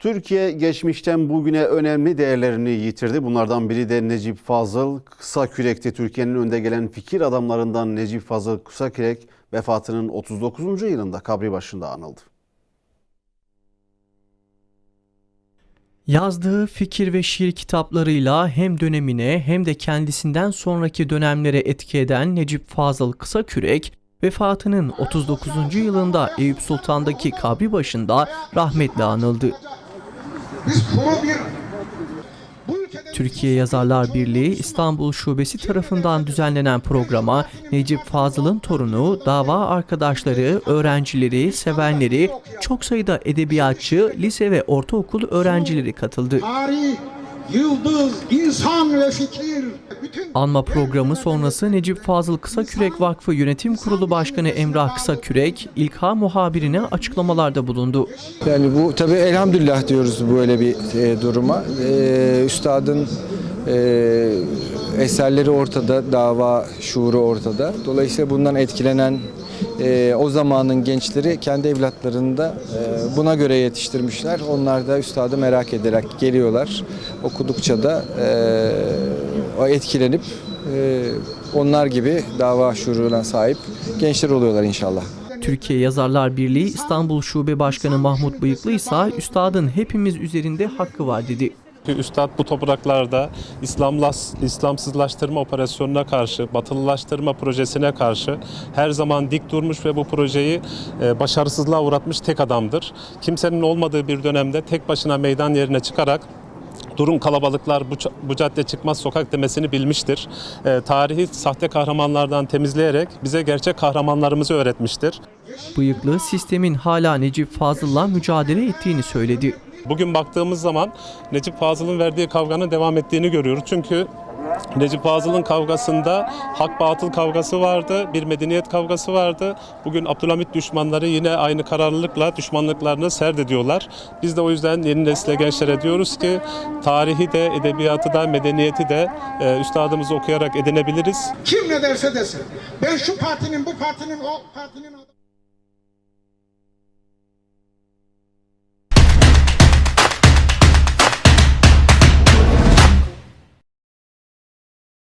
Türkiye geçmişten bugüne önemli değerlerini yitirdi. Bunlardan biri de Necip Fazıl Kısakürek'ti. Türkiye'nin önde gelen fikir adamlarından Necip Fazıl Kısakürek vefatının 39. yılında kabri başında anıldı. Yazdığı fikir ve şiir kitaplarıyla hem dönemine hem de kendisinden sonraki dönemlere etki eden Necip Fazıl Kısakürek, vefatının 39. yılında Eyüp Sultan'daki kabri başında rahmetle anıldı. Biz kuru bir Türkiye Yazarlar Birliği İstanbul Şubesi tarafından düzenlenen programa Necip Fazıl'ın torunu, dava arkadaşları, öğrencileri, sevenleri, çok sayıda edebiyatçı, lise ve ortaokul öğrencileri katıldı. Yıldız, insan ve fikir bütün Anma programı sonrası Necip Fazıl Kısakürek Vakfı Yönetim Kurulu Başkanı Emrah Kısakürek, İlka muhabirine açıklamalarda bulundu. Yani bu tabii elhamdülillah diyoruz böyle bir e, duruma. E, üstadın e, eserleri ortada, dava şuuru ortada. Dolayısıyla bundan etkilenen e, o zamanın gençleri kendi evlatlarını da e, buna göre yetiştirmişler. Onlar da üstadı merak ederek geliyorlar. Okudukça da e, o etkilenip e, onlar gibi dava şuuruna sahip gençler oluyorlar inşallah. Türkiye Yazarlar Birliği İstanbul Şube Başkanı Mahmut Bıyıklı ise üstadın hepimiz üzerinde hakkı var dedi. Üstad bu topraklarda İslamlas, İslamsızlaştırma operasyonuna karşı, batılılaştırma projesine karşı her zaman dik durmuş ve bu projeyi e, başarısızlığa uğratmış tek adamdır. Kimsenin olmadığı bir dönemde tek başına meydan yerine çıkarak durun kalabalıklar bu, bu cadde çıkmaz sokak demesini bilmiştir. E, tarihi sahte kahramanlardan temizleyerek bize gerçek kahramanlarımızı öğretmiştir. Bıyıklı sistemin hala Necip Fazıl'la mücadele ettiğini söyledi. Bugün baktığımız zaman Necip Fazıl'ın verdiği kavganın devam ettiğini görüyoruz. Çünkü Necip Fazıl'ın kavgasında hak batıl kavgası vardı, bir medeniyet kavgası vardı. Bugün Abdülhamit düşmanları yine aynı kararlılıkla düşmanlıklarını serdediyorlar. Biz de o yüzden yeni nesile gençlere diyoruz ki tarihi de, edebiyatı da, medeniyeti de e, üstadımızı okuyarak edinebiliriz. kim ne derse desin. Ben şu partinin bu partinin o partinin